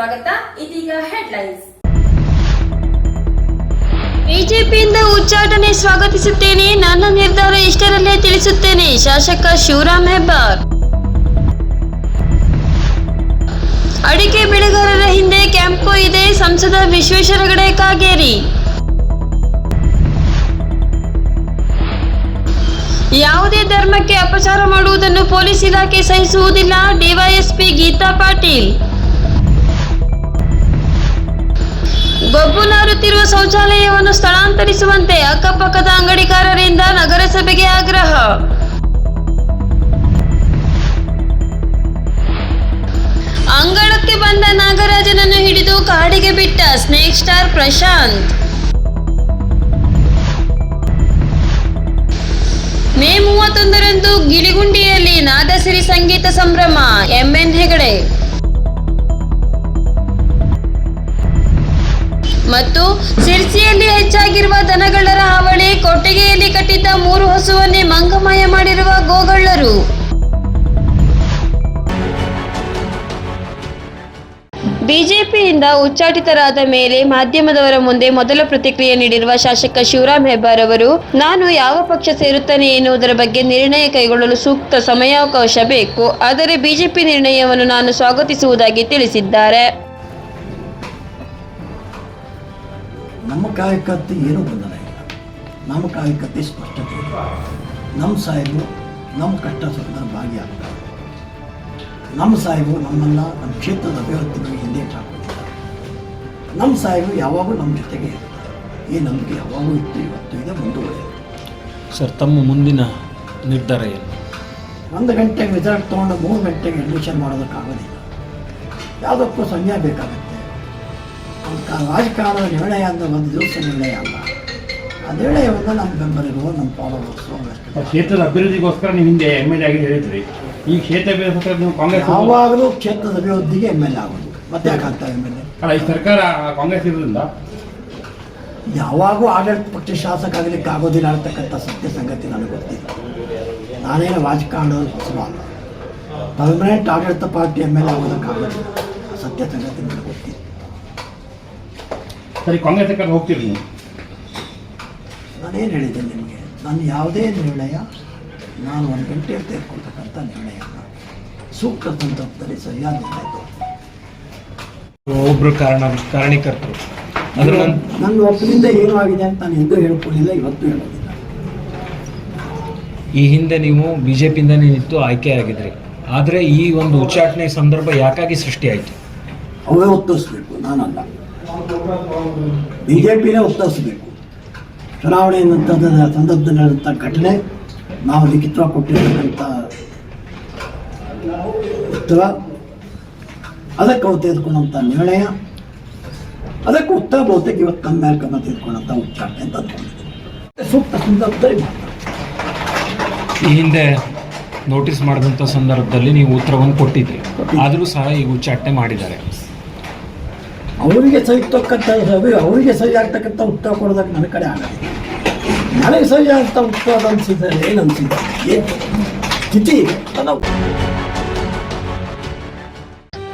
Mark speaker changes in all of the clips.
Speaker 1: ಸ್ವಾಗತ. ಇದೀಗ ಹೆಡ್ಲೈನ್ಸ್
Speaker 2: ಬಿಜೆಪಿಯಿಂದ ಉಚ್ಚಾಟನೆ ಸ್ವಾಗತಿಸುತ್ತೇನೆ. ನನ್ನ ನಿರ್ಧಾರ ಇಷ್ಟರಲ್ಲೇ ತಿಳಿಸುತ್ತೇನೆ. ಶಾಸಕ ಶಿವರಾಮ್ ಹೆಬ್ಬಾರ್. ಅಡಿಕೆ ಬೆಳೆಗಾರರ ಹಿಂದೆ ಕ್ಯಾಂಪ್ಕೋ ಇದೆ. ಸಂಸದ ವಿಶ್ವೇಶ್ವರ ಹೆಗಡೆ ಕಾಗೇರಿ. ಯಾವುದೇ ಧರ್ಮಕ್ಕೆ ಅಪಚಾರ ಮಾಡುವುದನ್ನು ಪೊಲೀಸ್ ಇಲಾಖೆ ಸಹಿಸುವುದಿಲ್ಲ. ಡಿವೈಎಸ್ಪಿ ಗೀತಾ ಪಾಟೀಲ್. ಗೊಬ್ಬು ನಾರುತ್ತಿರುವ ಶೌಚಾಲಯವನ್ನು ಸ್ಥಳಾಂತರಿಸುವಂತೆ ಅಕ್ಕಪಕ್ಕದ ಅಂಗಡಿಕಾರರಿಂದ ನಗರಸಭೆಗೆ ಆಗ್ರಹ. ಅಂಗಳಕ್ಕೆ ಬಂದ ನಾಗರಾಜನನ್ನು ಹಿಡಿದು ಕಾಡಿಗೆ ಬಿಟ್ಟ ಸ್ನೇಕ್ ಸ್ಟಾರ್ ಪ್ರಶಾಂತ್. ಮೇ ಮೂವತ್ತೊಂದರಂದು ಗಿಳಿಗುಂಡಿಯಲ್ಲಿ ನಾದಸಿರಿ ಸಂಗೀತ ಸಂಭ್ರಮ ಎಂಎನ್ ಹೆಗಡೆ. ಮತ್ತು ಸಿರ್ಸಿಯಲ್ಲಿ ಹೆಚ್ಚಾಗಿರುವ ದನಗಳ್ಳರ ಹಾವಳಿ ಕೊಟ್ಟಿಗೆಯಲ್ಲಿ ಕಟ್ಟಿದ್ದ ಮೂರು ಹಸುವನ್ನೇ ಮಂಗಮಯ ಮಾಡಿರುವ ಗೋಗಳ್ಳರು. ಬಿಜೆಪಿಯಿಂದ ಉಚ್ಚಾಟಿತರಾದ ಮೇಲೆ ಮಾಧ್ಯಮದವರ ಮುಂದೆ ಮೊದಲ ಪ್ರತಿಕ್ರಿಯೆ ನೀಡಿರುವ ಶಾಸಕ ಶಿವರಾಮ್ ಹೆಬ್ಬಾರ್ ಅವರು, ನಾನು ಯಾವ ಪಕ್ಷ ಸೇರುತ್ತೇನೆ ಎನ್ನುವುದರ ಬಗ್ಗೆ ನಿರ್ಣಯ ಕೈಗೊಳ್ಳಲು ಸೂಕ್ತ ಸಮಯಾವಕಾಶ ಬೇಕು, ಆದರೆ ಬಿಜೆಪಿ ನಿರ್ಣಯವನ್ನು ನಾನು ಸ್ವಾಗತಿಸುವುದಾಗಿ ತಿಳಿಸಿದ್ದಾರೆ.
Speaker 3: ನಮ್ಮ ಕಾಯಕತ್ತೆ ಏನೂ ಬಂಧನ ಇಲ್ಲ. ನಮ್ಮ ಕಾಯಕತೆ ಸ್ಪಷ್ಟತೆ ಇದೆ ನಮ್ಮ ಸಾಹೇಬು ನಮ್ಮ ಕಷ್ಟ ಸುಖದ ಭಾಗಿಯಾಗ್ತಾರೆ ನಮ್ಮ ಸಾಹೇಬು ನಮ್ಮನ್ನು ನಮ್ಮ ಕ್ಷೇತ್ರದ ಅಭಿವೃದ್ಧಿಗೆ ಹಿಂದೆ ಹಾಕೋದಿಲ್ಲ ನಮ್ಮ ಸಾಹೇಬು ಯಾವಾಗೂ ನಮ್ಮ ಜೊತೆಗೆ ಇರ್ತಾರೆ. ಈ ನಂಬಿಕೆ ಯಾವಾಗೂ ಇತ್ತು ಇವತ್ತು ಇದೆ ಮುಂದುವರೆಯುತ್ತೆ.
Speaker 4: ಸರ್ ತಮ್ಮ ಮುಂದಿನ ನಿರ್ಧಾರ ಏನು?
Speaker 3: ಒಂದು ಗಂಟೆಗೆ ರಿಸಲ್ಟ್ ತೊಗೊಂಡು ಮೂರು ಗಂಟೆಗೆ ಅಡ್ಮಿಷನ್ ಮಾಡೋದಕ್ಕಾಗೋದಿಲ್ಲ. ಯಾವುದಕ್ಕೂ ಸಂಜೆ ಬೇಕಾಗುತ್ತೆ. ಕಾ ನಿರ್ಣಯ ಅಂತ ಒಂದು ದಿವಸ ನಿರ್ಣಯ ಅಲ್ಲ. ಆ ನಿರ್ಣಯವನ್ನು ನಮ್ಮ ಬೆಂಬಲಿಗರು ನಮ್ಮ ಫಾಲೋವರ್ಸು
Speaker 5: ಕ್ಷೇತ್ರದ ಅಭಿವೃದ್ಧಿಗೋಸ್ಕರ ನೀವು ಹಿಂದೆ ಎಂ ಎಲ್ ಎ ಆಗಿ ಹೇಳಿದ್ರಿ. ಈ ಕ್ಷೇತ್ರ ಅಭಿವೃದ್ಧಿಗೋಸ್ಕರ ನೀವು ಕಾಂಗ್ರೆಸ್
Speaker 3: ಯಾವಾಗಲೂ ಕ್ಷೇತ್ರದ ಅಭಿವೃದ್ಧಿಗೆ ಎಂ ಎಲ್ ಎ ಆಗೋದು. ಮತ್ತೆ ಯಾಕಂತ ಎಂ ಎಲ್ ಎ
Speaker 5: ಅಲ್ಲ ಈ ಸರ್ಕಾರ ಕಾಂಗ್ರೆಸ್ ಇರೋದ್ರಿಂದ?
Speaker 3: ಯಾವಾಗೂ ಆಡಳಿತ ಪಕ್ಷ ಶಾಸಕ ಆಗಲಿಕ್ಕೆ ಆಗೋದಿಲ್ಲ ಅಂತಕ್ಕಂಥ ಸತ್ಯ ಸಂಗತಿ ನನಗೆ ಗೊತ್ತಿಲ್ಲ. ನಾನೇನು ರಾಜಕಾರಣದ ಹೊಸಬ ಅಲ್ಲ ಪರ್ಮನೆಂಟ್ ಆಡಳಿತ ಪಾರ್ಟಿ ಎಂ ಎಲ್ ಎ ಆಗೋದಕ್ಕಾಗೋದಿಲ್ಲ. ಸತ್ಯ ಸಂಗತಿ
Speaker 5: ಸರಿ ಕಾಂಗ್ರೆಸ್ ಸರ್ಕಾರ ಹೋಗ್ತೀರಿ ನೀವು.
Speaker 3: ನಾನೇನು ಹೇಳಿದ್ದೆ ನಿಮಗೆ? ನಾನು ಯಾವುದೇ ನಿರ್ಣಯ ನಾನು ಒಂದು ಗಂಟೆಯಲ್ಲಿ ತೆಗೆದುಕೊಳ್ತಕ್ಕಂಥ ನಿರ್ಣಯ. ಸೂಕ್ತ ಸಂದರ್ಭದಲ್ಲಿ ಸರಿಯಾದ
Speaker 4: ಒಬ್ಬರು ಕಾರಣ ಕಾರಣೀಕರ್ತರು. ಅದರ
Speaker 3: ನನ್ನ ಒಬ್ಬರಿಂದ ಏನು ಆಗಿದೆ ಅಂತ ನಾನು ಎಂದೂ ಹೇಳ್ಕೊಳ್ಳಿಲ್ಲ ಇವತ್ತು ಹೇಳೋದಿಲ್ಲ.
Speaker 4: ಈ ಹಿಂದೆ ನೀವು ಬಿ ಜೆ ಪಿಯಿಂದನೇ ನಿಂತು ಆಯ್ಕೆಯಾಗಿದ್ರಿ ಆದರೆ ಈ ಒಂದು ಉಚ್ಚಾಟನೆ ಸಂದರ್ಭ ಯಾಕಾಗಿ ಸೃಷ್ಟಿಯಾಯಿತು?
Speaker 3: ಅವೇ ನಾನು ನಾನಲ್ಲ. ಬಿ ಜೆ ಪಿನೇ ಉತ್ತರಿಸ್ಬೇಕು ಚುನಾವಣೆ ಸಂದರ್ಭದಲ್ಲಿ ನಡೆದಂಥ ಘಟನೆ, ನಾವು ಲಿಖಿತ ಕೊಟ್ಟಿರ್ತಕ್ಕಂಥ ಉತ್ತರ, ಅದಕ್ಕೆ ಅವ್ರು ತೆಗೆದುಕೊಂಡಂಥ ನಿರ್ಣಯ, ಅದಕ್ಕೆ ಉತ್ತರ ಬಹುತೇಕ ಇವತ್ತು ಕಮ್ಮಿ ಕ್ರಮ ತೆಗೆದುಕೊಂಡಂಥ ಉಚ್ಚಾರಣೆ ಅಂತ ಅಂದ್ಕೊಂಡಿದ್ದೀನಿ ಸೂಕ್ತ ಸಂದರ್ಭದಲ್ಲಿ.
Speaker 4: ಈ ಹಿಂದೆ ನೋಟಿಸ್ ಮಾಡಿದಂಥ ಸಂದರ್ಭದಲ್ಲಿ ನೀವು ಉತ್ತರವನ್ನು ಕೊಟ್ಟಿದ್ರಿ ಆದರೂ ಸಹ ಈಗ ಉಚ್ಚಾಟನೆ ಮಾಡಿದ್ದಾರೆ.
Speaker 3: ಅವರಿಗೆ ಸರಿ ತಕ್ಕಂಥ ಅವರಿಗೆ ಸರಿ ಆಗ್ತಕ್ಕಂಥ ಉತ್ತರ ಕೊಡೋದಕ್ಕೆ ನನ್ನ ಕಡೆ ಆಗಲ್ಲ. ನನಗೆ ಸರಿ ಆಗ್ತ ಉತ್ತರ ಅನಿಸಿದ್ರೆ ಏನು ಅನಿಸಿದೆ? ಏನು? ಸ್ಥಿತಿ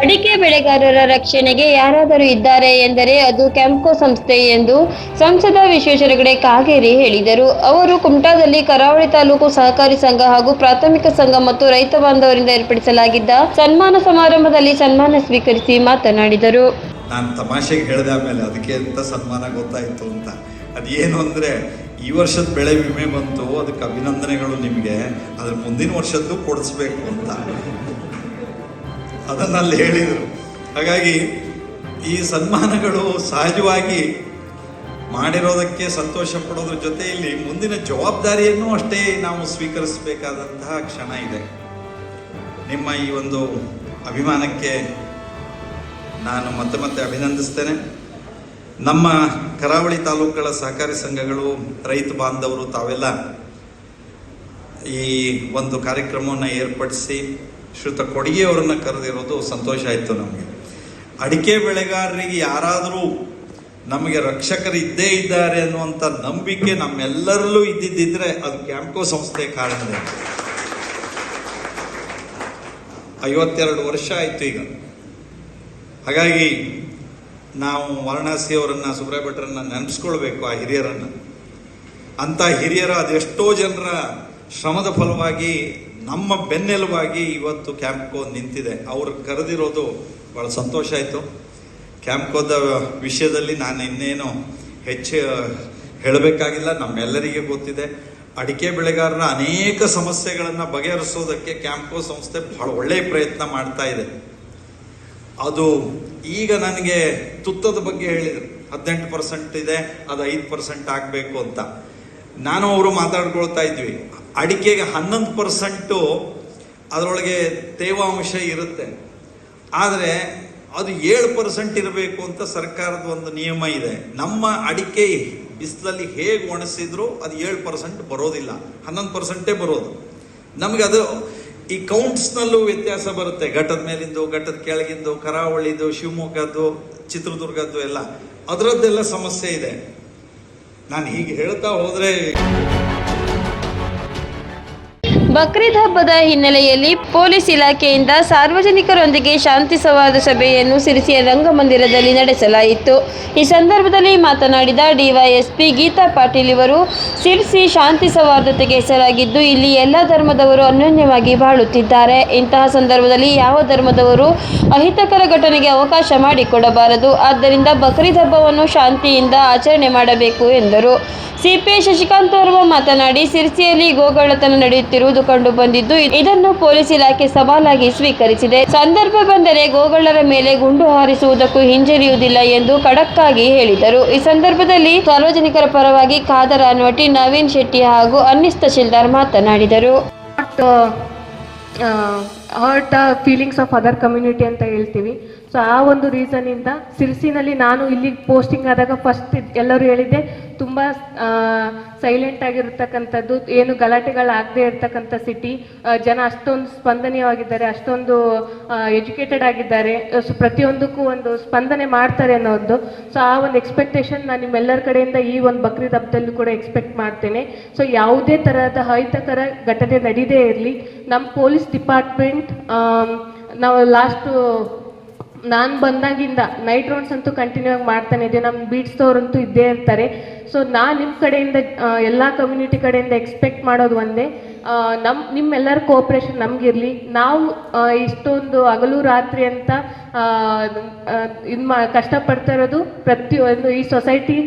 Speaker 2: ಅಡಿಕೆ ಬೆಳೆಗಾರರ ರಕ್ಷಣೆಗೆ ಯಾರಾದರೂ ಇದ್ದಾರೆ ಎಂದರೆ ಅದು ಕ್ಯಾಂಪ್ಕೋ ಸಂಸ್ಥೆ ಎಂದು ಸಂಸದ ವಿಶ್ವೇಶ್ವರ ಹೆಗಡೆ ಕಾಗೇರಿ ಹೇಳಿದರು. ಅವರು ಕುಮಟಾದಲ್ಲಿ ಕರಾವಳಿ ತಾಲೂಕು ಸಹಕಾರಿ ಸಂಘ ಹಾಗೂ ಪ್ರಾಥಮಿಕ ಸಂಘ ಮತ್ತು ರೈತ ಬಾಂಧವರಿಂದ ಏರ್ಪಡಿಸಲಾಗಿದ್ದ ಸನ್ಮಾನ ಸಮಾರಂಭದಲ್ಲಿ ಸನ್ಮಾನ ಸ್ವೀಕರಿಸಿ ಮಾತನಾಡಿದರು.
Speaker 6: ನಾನು ತಮಾಷೆಗೆ ಹೇಳಿದೆ ಆಮೇಲೆ ಅದಕ್ಕೆ ಅಂತ ಸನ್ಮಾನ ಗೊತ್ತಾಯಿತು ಅಂತ. ಅದೇನು ಅಂದರೆ, ಈ ವರ್ಷದ ಬೆಳೆ ವಿಮೆ ಬಂತು, ಅದಕ್ಕೆ ಅಭಿನಂದನೆಗಳು ನಿಮಗೆ. ಅದ್ರ ಮುಂದಿನ ವರ್ಷದ್ದು ಕೊಡಿಸ್ಬೇಕು ಅಂತ. ಅದನ್ನು ಅಲ್ಲಿ ಹೇಳಿದರು. ಹಾಗಾಗಿ ಈ ಸನ್ಮಾನಗಳು ಸಹಜವಾಗಿ ಮಾಡಿರೋದಕ್ಕೆ ಸಂತೋಷ ಪಡೋದ್ರ ಜೊತೆಯಲ್ಲಿ ಮುಂದಿನ ಜವಾಬ್ದಾರಿಯನ್ನು ಅಷ್ಟೇ ನಾವು ಸ್ವೀಕರಿಸಬೇಕಾದಂತಹ ಕ್ಷಣ ಇದೆ. ನಿಮ್ಮ ಈ ಒಂದು ಅಭಿಮಾನಕ್ಕೆ ನಾನು ಮತ್ತೆ ಮತ್ತೆ ಅಭಿನಂದಿಸ್ತೇನೆ. ನಮ್ಮ ಕರಾವಳಿ ತಾಲೂಕುಗಳ ಸಹಕಾರಿ ಸಂಘಗಳು, ರೈತ ಬಾಂಧವರು ತಾವೆಲ್ಲ ಈ ಒಂದು ಕಾರ್ಯಕ್ರಮವನ್ನು ಏರ್ಪಡಿಸಿ ಶ್ರುತ ಕೊಡುಗೆಯವರನ್ನು ಕರೆದಿರೋದು ಸಂತೋಷ ಆಯಿತು ನಮಗೆ. ಅಡಿಕೆ ಬೆಳೆಗಾರರಿಗೆ ಯಾರಾದರೂ ನಮಗೆ ರಕ್ಷಕರು ಇದ್ದೇ ಇದ್ದಾರೆ ಅನ್ನುವಂಥ ನಂಬಿಕೆ ನಮ್ಮೆಲ್ಲರಲ್ಲೂ ಇದ್ದಿದ್ದಿದ್ರೆ ಅದು ಕ್ಯಾಂಪ್ಕೋ ಸಂಸ್ಥೆ ಕಾರಣ. ಐವತ್ತೆರಡು ವರ್ಷ ಆಯಿತು ಈಗ. ಹಾಗಾಗಿ ನಾವು ವಾರಣಾಸಿಯವರನ್ನು ಸುಬ್ರಾಯ ಭಟ್ರನ್ನ ನೆನಪಿಸ್ಕೊಳ್ಬೇಕು ಆ ಹಿರಿಯರನ್ನು. ಅಂಥ ಹಿರಿಯರ ಅದೆಷ್ಟೋ ಜನರ ಶ್ರಮದ ಫಲವಾಗಿ, ನಮ್ಮ ಬೆನ್ನೆಲುಬಾಗಿ ಇವತ್ತು ಕ್ಯಾಂಪ್ಕೋ ನಿಂತಿದೆ. ಅವ್ರು ಕರೆದಿರೋದು ಭಾಳ ಸಂತೋಷ ಆಯಿತು. ಕ್ಯಾಂಪ್ಕೋದ ವಿಷಯದಲ್ಲಿ ನಾನು ಇನ್ನೇನು ಹೆಚ್ಚು ಹೇಳಬೇಕಾಗಿಲ್ಲ. ನಮ್ಮೆಲ್ಲರಿಗೆ ಗೊತ್ತಿದೆ. ಅಡಿಕೆ ಬೆಳೆಗಾರರ ಅನೇಕ ಸಮಸ್ಯೆಗಳನ್ನು ಬಗೆಹರಿಸೋದಕ್ಕೆ ಕ್ಯಾಂಪ್ಕೋ ಸಂಸ್ಥೆ ಬಹಳ ಒಳ್ಳೆಯ ಪ್ರಯತ್ನ ಮಾಡ್ತಾ ಇದೆ. ಅದು ಈಗ ನನಗೆ ತುತ್ತದ ಬಗ್ಗೆ ಹೇಳಿದರು. ಹದಿನೆಂಟು ಪರ್ಸೆಂಟ್ ಇದೆ, ಅದು ಐದು ಪರ್ಸೆಂಟ್ ಆಗಬೇಕು ಅಂತ. ನಾನು ಅವರು ಮಾತಾಡ್ಕೊಳ್ತಾ ಇದ್ವಿ. ಅಡಿಕೆಗೆ ಹನ್ನೊಂದು ಪರ್ಸೆಂಟು ಅದರೊಳಗೆ ತೇವಾಂಶ ಇರುತ್ತೆ. ಆದರೆ ಅದು ಏಳು ಪರ್ಸೆಂಟ್ ಇರಬೇಕು ಅಂತ ಸರ್ಕಾರದ ಒಂದು ನಿಯಮ ಇದೆ. ನಮ್ಮ ಅಡಿಕೆ ಬಿಸಿಲಲ್ಲಿ ಹೇಗೆ ಒಣಸಿದ್ರು ಅದು ಏಳು ಪರ್ಸೆಂಟ್ ಬರೋದಿಲ್ಲ. ಹನ್ನೊಂದು ಪರ್ಸೆಂಟೇ ಬರೋದು. ನಮಗೆ ಅದು ಈ ಕೌಂಟ್ಸ್ನಲ್ಲೂ ವ್ಯತ್ಯಾಸ ಬರುತ್ತೆ. ಘಟ್ಟದ ಮೇಲಿಂದು, ಘಟ್ಟದ ಕೆಳಗಿಂದು, ಕರಾವಳಿದು, ಶಿವಮೊಗ್ಗದ್ದು, ಚಿತ್ರದುರ್ಗದ್ದು ಎಲ್ಲ. ಅದರದ್ದೆಲ್ಲ ಸಮಸ್ಯೆ ಇದೆ. ನಾನು ಹೀಗೆ ಹೇಳ್ತಾ ಹೋದರೆ
Speaker 7: ಬಕ್ರೀದ್ ಹಬ್ಬದ ಹಿನ್ನೆಲೆಯಲ್ಲಿ ಪೊಲೀಸ್ ಇಲಾಖೆಯಿಂದ ಸಾರ್ವಜನಿಕರೊಂದಿಗೆ ಶಾಂತಿ ಸಂವಾದ ಸಭೆಯನ್ನು ಸಿರಿಸಿಯ ರಂಗಮಂದಿರದಲ್ಲಿ ನಡೆಸಲಾಯಿತು. ಈ ಸಂದರ್ಭದಲ್ಲಿ ಮಾತನಾಡಿದ ಡಿವೈಎಸ್ಪಿ ಗೀತಾ ಪಾಟೀಲ್ ಇವರು, ಸಿರಿಸಿ ಶಾಂತಿ ಸೌಹಾರ್ದತೆಗೆ ಹೆಸರಾಗಿದ್ದು ಇಲ್ಲಿ ಎಲ್ಲ ಧರ್ಮದವರು ಅನ್ಯೋನ್ಯವಾಗಿ ಬಾಳುತ್ತಿದ್ದಾರೆ. ಇಂತಹ ಸಂದರ್ಭದಲ್ಲಿ ಯಾವ ಧರ್ಮದವರು ಅಹಿತಕರ ಘಟನೆಗೆ ಅವಕಾಶ ಮಾಡಿಕೊಡಬಾರದು. ಆದ್ದರಿಂದ ಬಕ್ರೀದ್ ಹಬ್ಬವನ್ನು ಶಾಂತಿಯಿಂದ ಆಚರಣೆ ಮಾಡಬೇಕು ಎಂದರು. ಸಿಪಿಐ ಶಶಿಕಾಂತ್ ಅವರು ಮಾತನಾಡಿ, ಸಿರ್ಸಿಯಲ್ಲಿ ಗೋಗಳ್ಳತನ ನಡೆಯುತ್ತಿರುವುದು ಕಂಡು ಬಂದಿದ್ದು, ಇದನ್ನು ಪೊಲೀಸ್ ಇಲಾಖೆ ಸವಾಲಾಗಿ ಸ್ವೀಕರಿಸಿದೆ. ಸಂದರ್ಭ ಬಂದರೆ ಗೋಗಳ್ಳರ ಮೇಲೆ ಗುಂಡು ಹಾರಿಸುವುದಕ್ಕೂ ಹಿಂಜರಿಯುವುದಿಲ್ಲ ಎಂದು ಖಡಕ್ ಆಗಿ ಹೇಳಿದರು. ಈ ಸಂದರ್ಭದಲ್ಲಿ ಸಾರ್ವಜನಿಕರ ಪರವಾಗಿ ಖಾದರ ಅನ್ವಟಿ, ನವೀನ್ ಶೆಟ್ಟಿ ಹಾಗೂ ಅನ್ನಿಸ್ ತಹಶೀಲ್ದಾರ್ ಮಾತನಾಡಿದರು.
Speaker 8: Hurt feelings of other community ಅಂತ ಹೇಳ್ತೀವಿ. ಸೊ ಆ ಒಂದು ರೀಸನಿಂದ ಸಿರ್ಸಿನಲ್ಲಿ ನಾನು ಇಲ್ಲಿ ಪೋಸ್ಟಿಂಗ್ ಆದಾಗ ಫಸ್ಟ್ ಎಲ್ಲರೂ ಹೇಳಿದ್ದೆ, ತುಂಬ ಸೈಲೆಂಟ್ ಆಗಿರತಕ್ಕಂಥದ್ದು, ಏನು ಗಲಾಟೆಗಳಾಗದೇ ಇರತಕ್ಕಂಥ ಸಿಟಿ ಜನ ಅಷ್ಟೊಂದು ಸ್ಪಂದನೀಯವಾಗಿದ್ದಾರೆ, ಅಷ್ಟೊಂದು ಎಜುಕೇಟೆಡ್ ಆಗಿದ್ದಾರೆ. ಸೊ ಪ್ರತಿಯೊಂದಕ್ಕೂ ಒಂದು ಸ್ಪಂದನೆ ಮಾಡ್ತಾರೆ ಅನ್ನೋದು. ಸೊ ಆ ಒಂದು ಎಕ್ಸ್ಪೆಕ್ಟೇಷನ್ ನಾನು ನಿಮ್ಮೆಲ್ಲರ ಕಡೆಯಿಂದ ಈ ಒಂದು ಬಕ್ರೀದ್ ಹಬ್ಬದಲ್ಲೂ ಕೂಡ ಎಕ್ಸ್ಪೆಕ್ಟ್ ಮಾಡ್ತೇನೆ. ಸೊ ಯಾವುದೇ ತರಹದ ಅಹಿತಕರ ಘಟನೆ ನಡೀದೇ ಇರಲಿ. ನಮ್ಮ ಪೊಲೀಸ್ ಡಿಪಾರ್ಟ್ಮೆಂಟ್ ನಾವು ಲಾಸ್ಟು ನಾನು ಬಂದಾಗಿಂದ ನೈಟ್ ರೌಂಡ್ಸ್ ಅಂತೂ ಕಂಟಿನ್ಯೂ ಆಗಿ ಮಾಡ್ತಾನೆ ಇದೆ ನಮ್ಮ ಬೀಟ್ಸ್ದವ್ರಂತೂ ಇದ್ದೇ ಇರ್ತಾರೆ. ಸೊ ನಾನು ನಿಮ್ಮ ಕಡೆಯಿಂದ ಎಲ್ಲ ಕಮ್ಯುನಿಟಿ ಕಡೆಯಿಂದ ಎಕ್ಸ್ಪೆಕ್ಟ್ ಮಾಡೋದು ಒಂದೇ. ನಮ್ಮ ನಿಮ್ಮೆಲ್ಲರ ಕೋಪ್ರೇಷನ್ ನಮಗಿರಲಿ. ನಾವು ಇಷ್ಟೊಂದು ಹಗಲು ರಾತ್ರಿ ಅಂತ ಇದು ಮಾ, ಕಷ್ಟಪಡ್ತಾ ಇರೋದು ಪ್ರತಿಯೊಂದು ಈ ಸೊಸೈಟಿ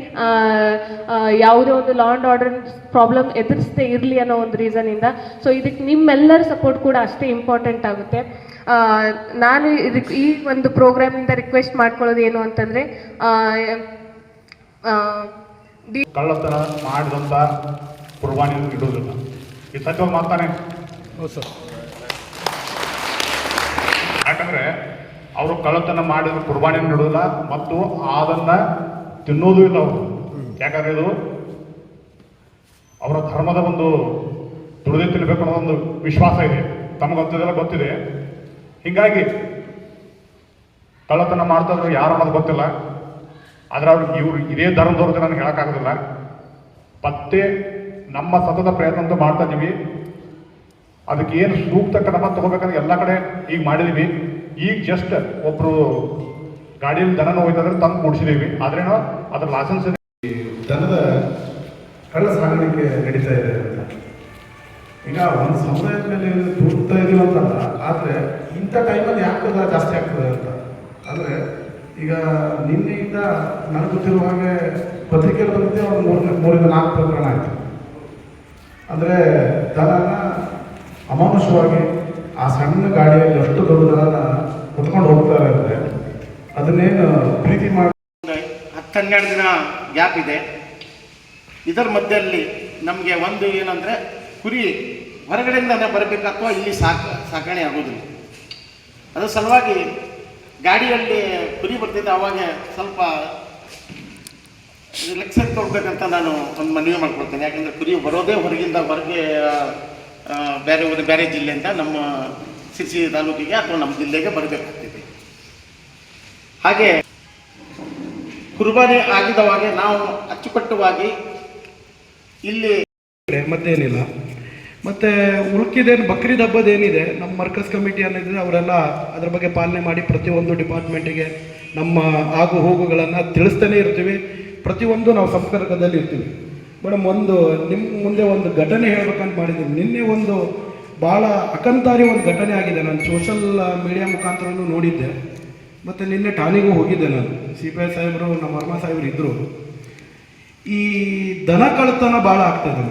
Speaker 8: ಯಾವುದೇ ಒಂದು ಲಾ ಆ್ಯಂಡ್ ಆರ್ಡರ್ ಪ್ರಾಬ್ಲಮ್ ಎದುರಿಸದೇ ಇರಲಿ ಅನ್ನೋ ಒಂದು ರೀಸನಿಂದ ಸೊ ಇದಕ್ಕೆ ನಿಮ್ಮೆಲ್ಲರ ಸಪೋರ್ಟ್ ಕೂಡ ಅಷ್ಟೇ ಇಂಪಾರ್ಟೆಂಟ್ ಆಗುತ್ತೆ. ನಾನು ಇದಕ್ಕೆ ಈ ಒಂದು ಪ್ರೋಗ್ರಾಮಿಂದ ರಿಕ್ವೆಸ್ಟ್ ಮಾಡ್ಕೊಳ್ಳೋದು ಏನು ಅಂತಂದರೆ
Speaker 9: ಕಳ್ಳತನ ಮಾಡಿದಂಥ ಕುರ್ಬಾನಿ ಇಡೋದಿಲ್ಲ ಈ ಸತ್ಯವಾಗಿ ಸರ್. ಯಾಕಂದ್ರೆ ಅವರು ಕಳ್ಳತನ ಮಾಡಿದ ಕುರ್ಬಾನಿಯನ್ನು ಇಡೋದಿಲ್ಲ ಮತ್ತು ಅದನ್ನ ತಿನ್ನೋದು ಇಲ್ಲ ಅವರು. ಯಾಕಂದ್ರೆ ಇದು ಅವರ ಧರ್ಮದ ಒಂದು ದುಡಿದೇ ತಿನ್ನಬೇಕು ಅನ್ನೋ ಒಂದು ವಿಶ್ವಾಸ ಇದೆ. ತಮಗಂತದೆಲ್ಲ ಗೊತ್ತಿದೆ. ಹೀಗಾಗಿ ಕಳ್ಳತನ ಮಾಡ್ತಾ ಇದ್ರು ಯಾರು ಅನ್ನೋದು ಗೊತ್ತಿಲ್ಲ. ಆದ್ರೆ ಅವ್ರು ಇವ್ರು ಇದೇ ಧರ್ಮದವ್ರದ್ದು ನನಗೆ ಹೇಳೋಕ್ಕಾಗೋದಿಲ್ಲ. ಪತ್ತೆ ನಮ್ಮ ಸತತ ಪ್ರಯತ್ನ ಅಂತೂ ಮಾಡ್ತಾ ಇದೀವಿ. ಅದಕ್ಕೆ ಏನು ಸೂಕ್ತ ಕ್ರಮ ತಗೋಬೇಕಂದ್ರೆ ಎಲ್ಲ ಕಡೆ ಈಗ ಮಾಡಿದೀವಿ. ಈಗ ಜಸ್ಟ್ ಒಬ್ರು ಗಾಡಿಯಲ್ಲಿ ದನ ಹೋಯ್ತಂದ್ರೆ ತಂದು ಕೂಡಿಸಿದೀವಿ ಆದ್ರೇನು ಅದ್ರ ಲೈಸೆನ್ಸ್
Speaker 10: ದನದ ಕಳ್ಳ ಸಾಗಾಣಿಕೆ ನಡೀತಾ ಇದೆ ಅಂತ. ಈಗ ಒಂದು ಸಮುದಾಯದ ಮೇಲೆ ದೂಡ್ತಾ ಇದೀವಿ ಅಂತಲ್ಲ, ಆದರೆ ಇಂಥ ಟೈಮಲ್ಲಿ ಯಾಕೆ ಜಾಸ್ತಿ ಆಗ್ತದೆ ಅಂತ? ಅಂದರೆ ಈಗ ನಿನ್ನೆಯಿಂದ ನನಗೆ ಗೊತ್ತಿರುವ ಹಾಗೆ ಪತ್ರಿಕೆ ಬಂದಿದ್ದೆ, ಒಂದು ಮೂರನೇ ಮೂರಿಂದ ನಾಲ್ಕು ಪ್ರಕರಣ ಆಯಿತು. ಅಂದರೆ ದನನ ಅಮಾನುಷವಾಗಿ ಆ ಸಣ್ಣ ಗಾಡಿಯಲ್ಲಿ ಅಷ್ಟು ದೊಡ್ಡ ದನನ ಹೊತ್ಕೊಂಡು ಹೋಗ್ತಾರೆ ಅಂದರೆ ಅದನ್ನೇನು ಪ್ರೀತಿ ಮಾಡಿ
Speaker 11: ಹತ್ತು ಹನ್ನೆರಡು ದಿನ ಗ್ಯಾಪ್ ಇದೆ. ಇದರ ಮಧ್ಯದಲ್ಲಿ ನಮಗೆ ಒಂದು ಏನಂದರೆ ಕುರಿ ಹೊರಗಡೆಯಿಂದನೇ ಬರಬೇಕು ಅಥವಾ ಇಲ್ಲಿ ಸಾಕ ಸಾಕಣೆ ಆಗೋದಿಲ್ಲ. ಅದರ ಸಲುವಾಗಿ ಗಾಡಿಯಲ್ಲಿ ಕುರಿ ಬರ್ತಿದ್ದೆ ಅವಾಗ ಸ್ವಲ್ಪ ಲೆಕ್ಸಕ್ಕೆ ಕೊಡ್ಬೇಕಂತ ನಾನು ಒಂದು ಮನವಿ ಮಾಡ್ಕೊಳ್ತೇನೆ. ಯಾಕಂದರೆ ಕುರಿ ಬರೋದೇ ಹೊರಗಿಂದ ಹೊರಗೆ ಬೇರೆ ಊರು, ಬೇರೆ ಜಿಲ್ಲೆಯಿಂದ ನಮ್ಮ ಸಿರ್ಸಿ ತಾಲೂಕಿಗೆ ಅಥವಾ ನಮ್ಮ ಜಿಲ್ಲೆಗೆ ಬರಬೇಕಾಗ್ತದೆ. ಹಾಗೆ ಕುರ್ಬಾನಿ ಆಗಿದವಾಗೆ ನಾವು ಅಚ್ಚುಕಟ್ಟುವಾಗಿ ಇಲ್ಲಿ
Speaker 10: ಮತ್ತೇನಿಲ್ಲ. ಮತ್ತು ಉಳ್ಕಿದೇನು ಬಕ್ರೀದ್ ಹಬ್ಬದೇನಿದೆ ನಮ್ಮ ಮರ್ಕಸ್ ಕಮಿಟಿ ಅನ್ನೋದಿದೆ, ಅವರೆಲ್ಲ ಅದ್ರ ಬಗ್ಗೆ ಪಾಲನೆ ಮಾಡಿ ಪ್ರತಿಯೊಂದು ಡಿಪಾರ್ಟ್ಮೆಂಟಿಗೆ ನಮ್ಮ ಆಗು ಹೋಗುಗಳನ್ನು ತಿಳಿಸ್ತಾನೆ ಇರ್ತೀವಿ. ಪ್ರತಿಯೊಂದು ನಾವು ಸಂಪರ್ಕದಲ್ಲಿ ಇರ್ತೀವಿ. ಮೇಡಮ್, ಒಂದು ನಿಮ್ಮ ಮುಂದೆ ಒಂದು ಘಟನೆ ಹೇಳ್ಬೇಕಂತ ಮಾಡಿದ್ದೀನಿ ನಿನ್ನೆ ಒಂದು ಭಾಳ ಅಕಂತಾರಿ ಒಂದು ಘಟನೆ ಆಗಿದೆ. ನಾನು ಸೋಷಲ್ ಮೀಡಿಯಾ ಮುಖಾಂತರನೂ ನೋಡಿದ್ದೆ. ಮತ್ತು ನಿನ್ನೆ ಠಾಣೆಗೂ ಹೋಗಿದ್ದೆ ನಾನು. ಸಿ ಪಿ ಐ ಸಾಹೇಬರು, ನಮ್ಮ ವರ್ಮಾ ಸಾಹೇಬರು ಇದ್ದರು ಈ ದನ ಕಳ್ತನ ಭಾಳ ಆಗ್ತದೆ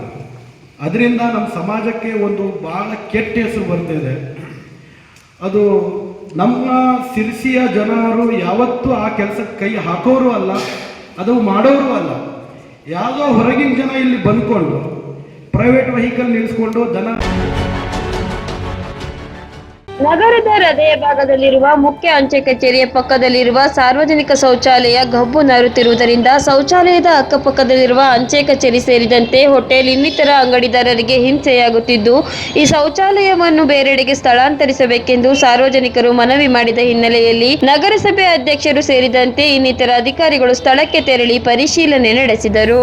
Speaker 10: ಅದರಿಂದ ನಮ್ಮ ಸಮಾಜಕ್ಕೆ ಒಂದು ಭಾಳ ಕೆಟ್ಟ ಹೆಸರು ಬರ್ತಿದೆ ಅದು ನಮ್ಮ ಸಿರಿಸಿಯ ಜನರು ಯಾವತ್ತೂ ಆ ಕೆಲಸಕ್ಕೆ ಕೈ ಹಾಕೋರು ಅಲ್ಲ, ಅದು ಮಾಡೋರು ಅಲ್ಲ. ಯಾವುದೋ ಹೊರಗಿನ ಜನ ಇಲ್ಲಿ ಬಂದ್ಕೊಂಡು ಪ್ರೈವೇಟ್ ವೆಹಿಕಲ್ ನಿಲ್ಲಿಸ್ಕೊಂಡು ದನ
Speaker 7: ನಗರದ ಹೃದಯ ಭಾಗದಲ್ಲಿರುವ ಮುಖ್ಯ ಅಂಚೆ ಕಚೇರಿಯ ಪಕ್ಕದಲ್ಲಿರುವ ಸಾರ್ವಜನಿಕ ಶೌಚಾಲಯ ಗಬ್ಬು ನಾರುತ್ತಿರುವುದರಿಂದ ಶೌಚಾಲಯದ ಅಕ್ಕಪಕ್ಕದಲ್ಲಿರುವ ಅಂಚೆ ಕಚೇರಿ ಸೇರಿದಂತೆ ಹೋಟೆಲ್ ಇನ್ನಿತರ ಅಂಗಡಿದಾರರಿಗೆ ಹಿಂಸೆಯಾಗುತ್ತಿದ್ದು, ಈ ಶೌಚಾಲಯವನ್ನು ಬೇರೆಡೆಗೆ ಸ್ಥಳಾಂತರಿಸಬೇಕೆಂದು ಸಾರ್ವಜನಿಕರು ಮನವಿ ಮಾಡಿದ ಹಿನ್ನೆಲೆಯಲ್ಲಿ ನಗರಸಭೆ ಅಧ್ಯಕ್ಷರು ಸೇರಿದಂತೆ ಇನ್ನಿತರ ಅಧಿಕಾರಿಗಳು ಸ್ಥಳಕ್ಕೆ ತೆರಳಿ ಪರಿಶೀಲನೆ ನಡೆಸಿದರು.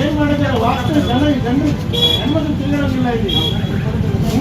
Speaker 10: ಏನು ಮಾಡಿದ್ದಾರೆ? ವಾಸ್ತು ಜನ ಜನ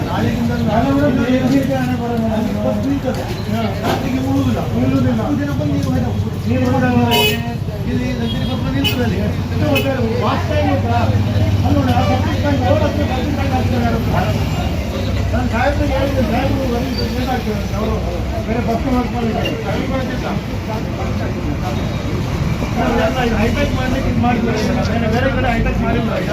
Speaker 10: ನಾಳೆ ಮೇಡಮ್ ಏನು ರೀತಿ ಹಣ ಬರೋಣ ಇಪ್ಪತ್ತು ವೀಕ್ ಅದು ರಾತ್ರಿಗೆ ಉಳುವುದಿಲ್ಲ ಉಳುವುದಿಲ್ಲ ದಿನ ಬಂದು ನೀವು ಮೇಡಮ್ ನೀವು ಮೇಡಮ್ ಇಲ್ಲಿ ನಂದಿನಿ ಕೊಟ್ಟು ನಿಲ್ತದಲ್ಲಿ ವಾಚ್ ಟೈಮ್ ಗೊತ್ತಾ ಅಲ್ಲಿ ನೋಡಿ ಆ ಸಬ್ಜೆಕ್ಟ್ ಟೈಮ್ ನಾನು ಸಾಹೇಬ್ರಿಗೆ ಏನಾಗ್ತದೆ ಅವರು. ಬೇರೆ ಹೈಟೆಕ್ ಮಾಡಲಿಕ್ಕೆ ಇದು ಮಾಡಿದ್ದಾರೆ ಬೇರೆ ಕಡೆ ಹೈಟೆಕ್ ಮಾಡಿಲ್ಲ ಈಗ.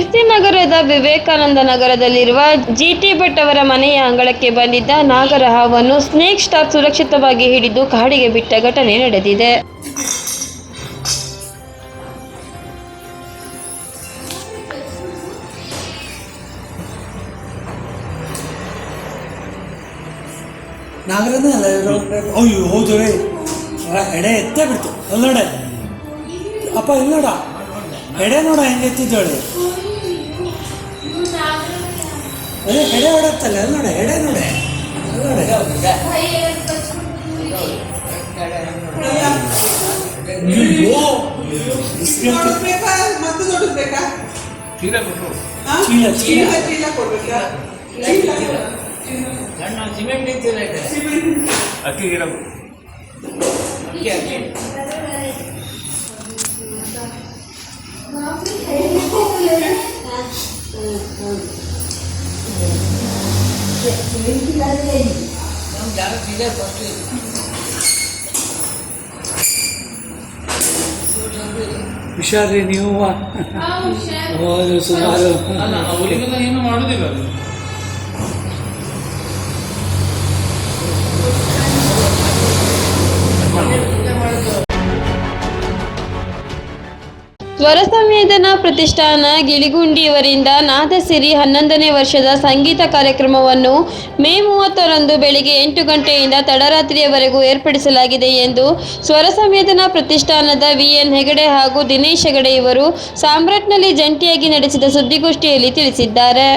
Speaker 7: Sirsi ನಗರದ ವಿವೇಕಾನಂದ ನಗರದಲ್ಲಿರುವ ಜಿಟಿ ಭಟ್ ಅವರ ಮನೆಯ ಅಂಗಳಕ್ಕೆ ಬಂದಿದ್ದ ನಾಗರಹಾವನ್ನು ಸ್ನೇಕ್ ಸ್ಟಾಕ್ ಸುರಕ್ಷಿತವಾಗಿ ಹಿಡಿದು ಕಾಡಿಗೆ ಬಿಟ್ಟ ಘಟನೆ ನಡೆದಿದೆ.
Speaker 12: ಅಯ್ಯೋ ಎಡೆ ಎತ್ತೇ ಬಿಡ್ತು ಅಪ್ಪ ಎಡೆ ನೋಡ, ಹೆಂಗೆ ಎತ್ತಿದ್ದೇಳಿ ಅದೇ ಹೆಡೆ ಹೊಡತ್ತಲ್ಲ ಅಲ್ಲಿ ನೋಡೆ ಹೆಡೆ ನೋಡೆ. ಅಲ್ಲಿ ನೋಡೆ. ಅಯ್ಯೋ ಚೀಲ ಚೀಲ ಹುಷಾರ್ರಿ ನೀವು ಸುಮಾರು.
Speaker 4: ಏನು ಮಾಡುದಿಲ್ಲ
Speaker 7: ಸ್ವರ ಸಂವೇದನ ಪ್ರತಿಷ್ಠಾನ ಗಿಳಿಗುಂಡಿ ಇವರಿಂದ ನಾದಸಿರಿ ಹನ್ನೊಂದನೇ ವರ್ಷದ ಸಂಗೀತ ಕಾರ್ಯಕ್ರಮವನ್ನು ಮೇ ಮೂವತ್ತರಂದು ಬೆಳಿಗ್ಗೆ ಎಂಟು ಗಂಟೆಯಿಂದ ತಡರಾತ್ರಿಯವರೆಗೂ ಏರ್ಪಡಿಸಲಾಗಿದೆ ಎಂದು ಸ್ವರ ಸಂವೇದನಾ ಪ್ರತಿಷ್ಠಾನದ ವಿಎನ್ ಹೆಗಡೆ ಹಾಗೂ ದಿನೇಶ್ ಹೆಗಡೆ ಇವರು ಸಾಮ್ರಾಟ್ನಲ್ಲಿ ಜಂಟಿಯಾಗಿ ನಡೆಸಿದ ಸುದ್ದಿಗೋಷ್ಠಿಯಲ್ಲಿ ತಿಳಿಸಿದ್ದಾರೆ.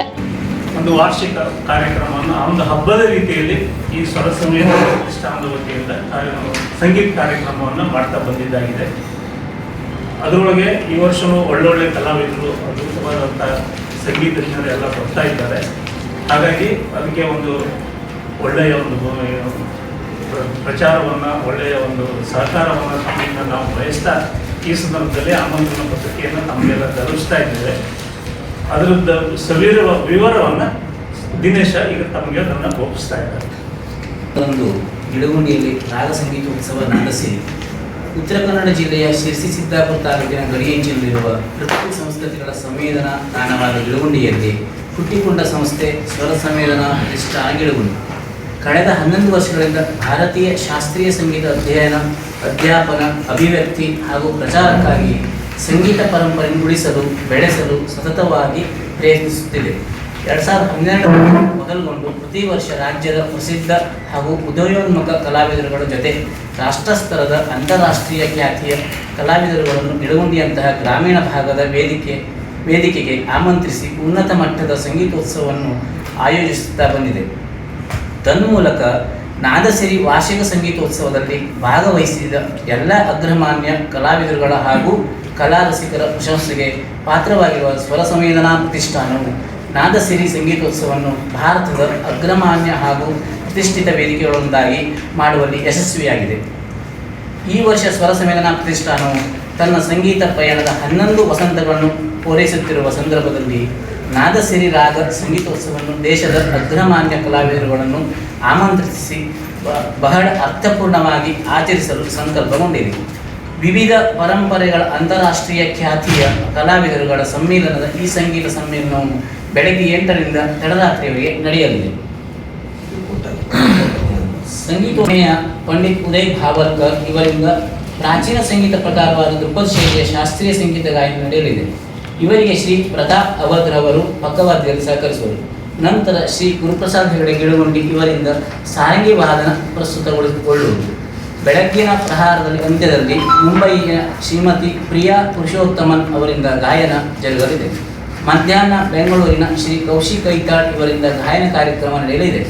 Speaker 13: ಒಂದು ವಾರ್ಷಿಕ ಕಾರ್ಯಕ್ರಮವನ್ನು ಒಂದು ಹಬ್ಬದ ರೀತಿಯಲ್ಲಿ ಈ ಸ್ವರ ಸಂವೇದನಾ ಪ್ರತಿಷ್ಠಾನದ ಸಂಗೀತ ಕಾರ್ಯಕ್ರಮವನ್ನು ಮಾಡ್ತಾ ಬಂದಿದ್ದಾಗಿದೆ. ಅದರೊಳಗೆ ಈ ವರ್ಷವೂ ಒಳ್ಳೊಳ್ಳೆ ಕಲಾವಿದರು ಅದ್ಭುತವಾದಂಥ ಸಂಗೀತಜ್ಞರು ಎಲ್ಲ ಬರ್ತಾ ಇದ್ದಾರೆ. ಹಾಗಾಗಿ ಅದಕ್ಕೆ ಒಂದು ಒಳ್ಳೆಯ ಒಂದು ಪ್ರಚಾರವನ್ನ, ಒಳ್ಳೆಯ ಒಂದು ಸಹಕಾರವನ್ನು ತಮ್ಮಿಂದ ನಾವು ಬಯಸ್ತಾ ಈ ಸಂದರ್ಭದಲ್ಲಿ ಆಮಂತ್ರಣ ಪತ್ರಿಕೆಯನ್ನು ತಮಗೆಲ್ಲ ತಲುಪಿಸ್ತಾ ಇದ್ದೇವೆ. ಅದರದ್ದು ಸವಿರ ವಿವರವನ್ನು ದಿನೇಶ ಈಗ ತಮಗೆ ಅದನ್ನು ಒಪ್ಪಿಸ್ತಾ ಇದ್ದಾರೆ
Speaker 14: ಒಂದು ಗಿಡಗುಂಡಿಯಲ್ಲಿ ರಾಗ ಸಂಗೀತ ಉತ್ಸವ ನಡೆಸಿದೆ ಉತ್ತರ ಕನ್ನಡ ಜಿಲ್ಲೆಯ ಶಿರಸಿ ಸಿದ್ದಾಪುರ ತಾಲೂಕಿನ ಗಡಿಯಂಚಿನಲ್ಲಿರುವ ಪ್ರಕೃತಿ ಸಂಸ್ಕೃತಿಗಳ ಸಂವೇದನ ತಾಣವಾದ ಗಿಡಗುಂಡಿಯಲ್ಲಿ ಹುಟ್ಟಿಕೊಂಡ ಸಂಸ್ಥೆ ಸ್ವರ ಸಂವೇದನಾ ಪ್ರತಿಷ್ಠಾನ ಗಿಡಗುಂಡಿ. ಕಳೆದ ಹನ್ನೊಂದು ವರ್ಷಗಳಿಂದ ಭಾರತೀಯ ಶಾಸ್ತ್ರೀಯ ಸಂಗೀತ ಅಧ್ಯಯನ, ಅಧ್ಯಾಪನ, ಅಭಿವ್ಯಕ್ತಿ ಹಾಗೂ ಪ್ರಚಾರಕ್ಕಾಗಿ ಸಂಗೀತ ಪರಂಪರೆಯನ್ನು ಉಳಿಸಲು ಬೆಳೆಸಲು ಸತತವಾಗಿ ಪ್ರಯತ್ನಿಸುತ್ತಿದೆ. ಎರಡು ಸಾವಿರದ ಹನ್ನೆರಡರಲ್ಲಿ ಮೊದಲುಗೊಂಡು ಪ್ರತಿ ವರ್ಷ ರಾಜ್ಯದ ಪ್ರಸಿದ್ಧ ಹಾಗೂ ಉದಯೋನ್ಮುಖ ಕಲಾವಿದರುಗಳ ಜೊತೆ ರಾಷ್ಟ್ರ ಸ್ತರದ ಅಂತಾರಾಷ್ಟ್ರೀಯ ಖ್ಯಾತಿಯ ಕಲಾವಿದರುಗಳನ್ನು ನಿಡಗುಂದಿಯಂತಹ ಗ್ರಾಮೀಣ ಭಾಗದ ವೇದಿಕೆ, ವೇದಿಕೆಗೆ ಆಮಂತ್ರಿಸಿ ಉನ್ನತ ಮಟ್ಟದ ಸಂಗೀತೋತ್ಸವವನ್ನು ಆಯೋಜಿಸುತ್ತಾ ಬಂದಿದೆ. ತನ್ಮೂಲಕ ನಾದಸಿರಿ ವಾರ್ಷಿಕ ಸಂಗೀತೋತ್ಸವದಲ್ಲಿ ಭಾಗವಹಿಸಿದ ಎಲ್ಲ ಅಗ್ರಮಾನ್ಯ ಕಲಾವಿದರುಗಳ ಹಾಗೂ ಕಲಾ ರಸಿಕರ ಪ್ರಶಂಸೆಗೆ ಪಾತ್ರವಾಗಿರುವ ಸ್ವರ ಸಂವೇದನಾ ಪ್ರತಿಷ್ಠಾನವು ನಾದಸಿರಿ ಸಂಗೀತೋತ್ಸವವನ್ನು ಭಾರತದ ಅಗ್ರಮಾನ್ಯ ಹಾಗೂ ಪ್ರತಿಷ್ಠಿತ ವೇದಿಕೆಗಳೊಂದಾಗಿ ಮಾಡುವಲ್ಲಿ ಯಶಸ್ವಿಯಾಗಿದೆ. ಈ ವರ್ಷ ಸ್ವರ ಸಮ್ಮೇಳನ ಪ್ರತಿಷ್ಠಾನವು ತನ್ನ ಸಂಗೀತ ಪಯಣದ ಹನ್ನೊಂದು ವಸಂತಗಳನ್ನು ಪೂರೈಸುತ್ತಿರುವ ಸಂದರ್ಭದಲ್ಲಿ ನಾದಸಿರಿ ರಾಗ ಸಂಗೀತೋತ್ಸವವನ್ನು ದೇಶದ ಅಗ್ರಮಾನ್ಯ ಕಲಾವಿದರುಗಳನ್ನು ಆಮಂತ್ರಿಸಿ ಬಹಳ ಅರ್ಥಪೂರ್ಣವಾಗಿ ಆಚರಿಸಲು ಸಂಕಲ್ಪಗೊಂಡಿದೆ. ವಿವಿಧ ಪರಂಪರೆಗಳ ಅಂತಾರಾಷ್ಟ್ರೀಯ ಖ್ಯಾತಿಯ ಕಲಾವಿದರುಗಳ ಸಮ್ಮಿಲನದ ಈ ಸಂಗೀತ ಸಮ್ಮೇಳನವು ಬೆಳಗ್ಗೆ ಎಂಟರಿಂದ ತಡರಾತ್ರಿಯವರೆಗೆ ನಡೆಯಲಿದೆ. ಸಂಗೀತಮಯ ಪಂಡಿತ್ ಉದಯ್ ಭಾವರ್ಕರ್ ಇವರಿಂದ ಪ್ರಾಚೀನ ಸಂಗೀತ ಪ್ರಕಾರವಾದ ಧ್ರುಪದ ಶೈಲಿಯ ಶಾಸ್ತ್ರೀಯ ಸಂಗೀತ ಗಾಯನ ನಡೆಯಲಿದೆ. ಇವರಿಗೆ ಶ್ರೀ ಪ್ರತಾಪ್ ಅವಧ್ರವರು ಪಕ್ಕವಾದ್ಯದಲ್ಲಿ ಸಹಕರಿಸುವರು. ನಂತರ ಶ್ರೀ ಗುರುಪ್ರಸಾದ್ ಹೆಗಡೆ ಗಿಡಗುಂಡಿ ಇವರಿಂದ ಸಾರಂಗಿ ವಾದನ ಪ್ರಸ್ತುತಗೊಳಿಸಿಕೊಳ್ಳುವುದು. ಬೆಳಗ್ಗಿನ ಪ್ರಹಾರದಲ್ಲಿ ಅಂತ್ಯದಲ್ಲಿ ಮುಂಬಯಿಯ ಶ್ರೀಮತಿ ಪ್ರಿಯಾ ಪುರುಷೋತ್ತಮನ್ ಅವರಿಂದ ಗಾಯನ ಜರುಗಲಿದೆ. ಮಧ್ಯಾಹ್ನ ಬೆಂಗಳೂರಿನ ಶ್ರೀ ಕೌಶಿಕ್ ಕೈತಾಳ್ ಇವರಿಂದ ಗಾಯನ ಕಾರ್ಯಕ್ರಮ ನಡೆಯಲಿದೆ.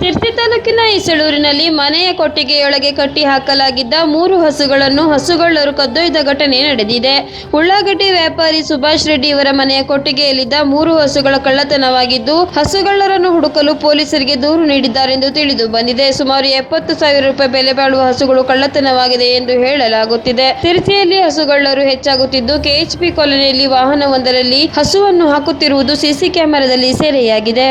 Speaker 7: ಸಿರ್ಸಿ ತಾಲೂಕಿನ ಇಸಳೂರಿನಲ್ಲಿ ಮನೆಯ ಕೊಟ್ಟಿಗೆಯೊಳಗೆ ಕಟ್ಟಿ ಹಾಕಲಾಗಿದ್ದ ಮೂರು ಹಸುಗಳನ್ನು ಹಸುಗಳ್ಳರು ಕದ್ದೊಯ್ದ ಘಟನೆ ನಡೆದಿದೆ. ಉಳ್ಳಾಗಡ್ಡಿ ವ್ಯಾಪಾರಿ ಸುಭಾಷ್ ರೆಡ್ಡಿ ಇವರ ಮನೆಯ ಕೊಟ್ಟಿಗೆಯಲ್ಲಿದ್ದ ಮೂರು ಹಸುಗಳ ಕಳ್ಳತನವಾಗಿದ್ದು, ಹಸುಗಳ್ಳರನ್ನು ಹುಡುಕಲು ಪೊಲೀಸರಿಗೆ ದೂರು ನೀಡಿದ್ದಾರೆಂದು ತಿಳಿದು ಬಂದಿದೆ. ಸುಮಾರು ಎಪ್ಪತ್ತು ಸಾವಿರ ರೂಪಾಯಿ ಬೆಲೆ ಬಾಳುವ ಹಸುಗಳು ಕಳ್ಳತನವಾಗಿದೆ ಎಂದು ಹೇಳಲಾಗುತ್ತಿದೆ. ಸಿರ್ಸಿಯಲ್ಲಿ ಹಸುಗಳ್ಳರು ಹೆಚ್ಚಾಗುತ್ತಿದ್ದು, ಕೆಎಚ್ಪಿ ಕಾಲೋನಿಯಲ್ಲಿ ವಾಹನವೊಂದರಲ್ಲಿ ಹಸುವನ್ನು ಹಾಕುತ್ತಿರುವುದು ಸಿಸಿ ಕ್ಯಾಮೆರಾದಲ್ಲಿ ಸೆರೆಯಾಗಿದೆ.